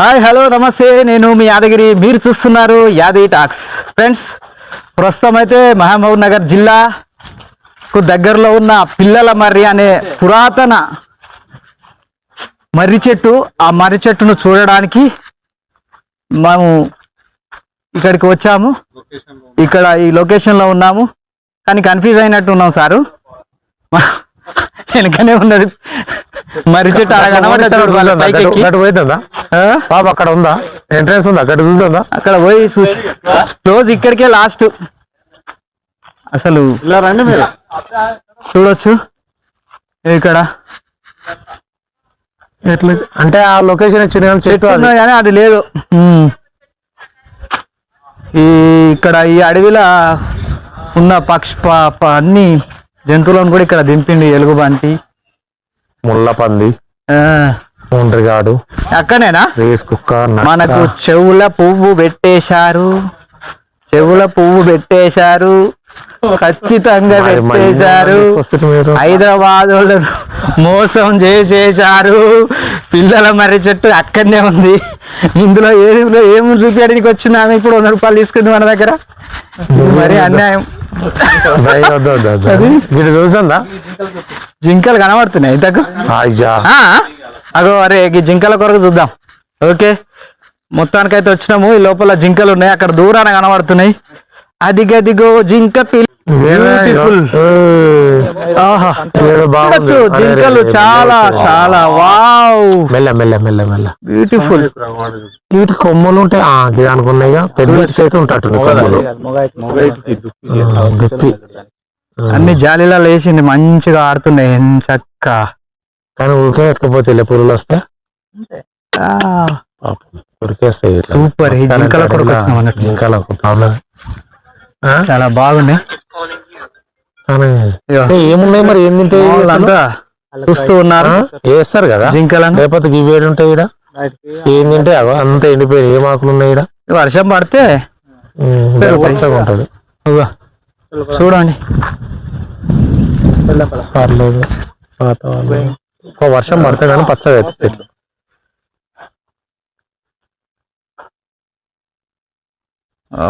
Hi hello నమస్తే. నేను మీ యాదగిరి. మీరు చూస్తున్నారు యాదగిరి టాక్స్. ఫ్రెండ్స్ ప్రస్తుతం అయితే మహబూబ్ నగర్ జిల్లాకు దగ్గరలో ఉన్న పిల్లల మర్రి అనే పురాతన మర్రి చెట్టు. ఆ మర్రి చెట్టును చూడడానికి మేము ఇక్కడికి వచ్చాము. ఇక్కడ ఈ లొకేషన్లో ఉన్నాము. కానీ కన్ఫ్యూజ్ అయినట్టు ఉన్నాం సారు. వెనకనే ఉన్నది. మర్రి చెట్టు అలా? పాప అక్కడ ఉందా? ఎంట్రన్స్ ఉందా? అక్కడ చూస్తుందా అక్కడ పోయి చూసి. క్లోజ్ ఇక్కడికే లాస్ట్ అసలు ఇలా రండి మీరు. చూడొచ్చు. ఇక్కడ. ఎట్లా? అంటే ఆ లొకేషన్ ఇచ్చిన కానీ చెట్టు కానీ అది లేదు. ఈ ఇక్కడ ఈ అడవిలో ఉన్న పక్షి అన్ని జంతువులను కూడా ఇక్కడ దింపిండి ఎలుగుబంటి. ముళ్ళ పంది ఆ, ఒండ్రిగాడు అక్కడనేనా రేస్ కుక్క. మనకు చెవుల పువ్వు పెట్టేశారు. చెవుల పువ్వు పెట్టేశారు. ఖచ్చితంగా పెట్టేశారు. హైదరాబాద్ వాళ్ళను మోసం చేసేశారు. పిల్లల మర్రి చెట్టు అక్కడనే ఉంది. ఇందులో ఏదిలో ఏమి చూపించడానికి వచ్చింది ఆమె? ఇప్పుడు వంద రూపాయలు తీసుకుంది మన దగ్గర. మరి అన్యాయం. వీడు చూస్తుందా? జింకలు కనబడుతున్నాయి ఇంతకు? అయ్యా? అగో అరే ఈ జింకల కొరకు చూద్దాం. ఓకే. మొత్తానికైతే వచ్చినాము. ఈ లోపల జింకలు ఉన్నాయి. అక్కడ దూరాన కనబడుతున్నాయి. అదిగదిగో జింక పిల్ల చూడొచ్చు జింకలు చాలా. చాలా వావ్. మెల్ల మెల్ల మెల్ల మెల్ల. బ్యూటిఫుల్ వీటి కొమ్మలు ఉంటాయి. ఆ, ఇది అనుకున్నాయిగా. పెద్ద అయితే ఉంటాయి కొమ్మలు. అన్ని జాలీలా లేచింది. మంచిగా ఆడుతున్నాయి. చక్క. కానీ ఊరికే ఎత్తుకపోతే పురులు వస్తే ఉరికేస్తాయి. సూపర్ జింకల జింకలకు ప్రాబ్లం చాలా బాగున్నాయి. ఏమున్నాయి మరి? ఏం తింటే చూస్తూ ఉన్నారు. వేస్తారు కదా? జింకలను లేకపోతే ఇవి వేడి ఉంటాయి ఈడ? ఏం తింటే అగో అంత ఎండిపోయి ఏం ఆకులు ఉన్నాయి ఈడ? వర్షం పడితే. పచ్చగా ఉంటది. చూడండి. పర్లేదు. వాతావరణం. ఒక వర్షం పడితే కానీ పచ్చగా అవుతుంది చెట్లు ఓ.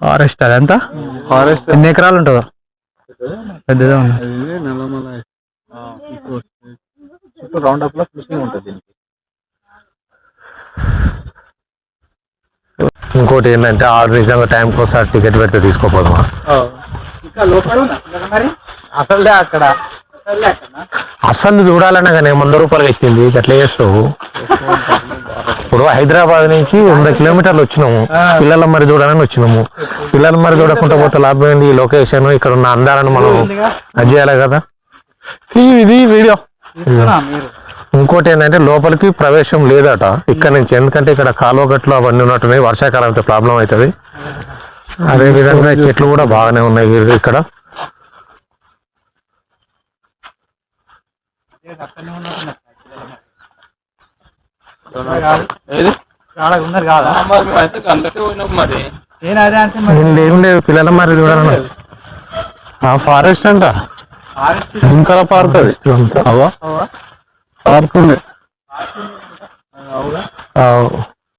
ఫారెస్ట్ అదంతా ఫారెస్ట్ ఎన్ని ఎకరాలు ఉంటుందో? పెద్దగా ఉంది. రౌండ్ అప్లో ఫిషింగ్ ఉంటుంది దీనికి. ఇంకోటి ఏంటంటే ఆడు నిజంగా టైంకి ఒకసారి టికెట్ పెడితే తీసుకోపోదామా? మరి? అసలే అక్కడ అసలే చూడాలన్నా కానీ వంద రూపాయలు ఎక్కింది అట్లా చేస్తావు. ఇప్పుడు హైదరాబాద్ నుంచి వంద కిలోమీటర్లు వచ్చినాము. పిల్లల మరి చూడాలని వచ్చినాము. పిల్లల మరి చూడకుండా పోతే లాభం ఏంది ఈ లొకేషన్ ఇక్కడ ఉన్న అందాలను మనం అది చేయాలి కదా? ఇది వీడియో. ఇంకోటి ఏంటంటే లోపలికి ప్రవేశం లేదట ఇక్కడ నుంచి ఎందుకంటే ఇక్కడ కాలువ గట్లు అవన్నీ ఉన్నట్టున్నాయి వర్షాకాలం అయితే ప్రాబ్లం అవుతుంది. అదే విధంగా ఈ చెట్లు కూడా బాగానే ఉన్నాయి నేను అదే అంటే మరి ఏం లేదు, పిల్లల మరి చూడాలని ఆ ఫారెస్ట్ అంట. ఫారెస్ట్ ఇంకా పార్క్ అది. అవా అవా? పార్క్ ఉంది. అవుగా ఆ,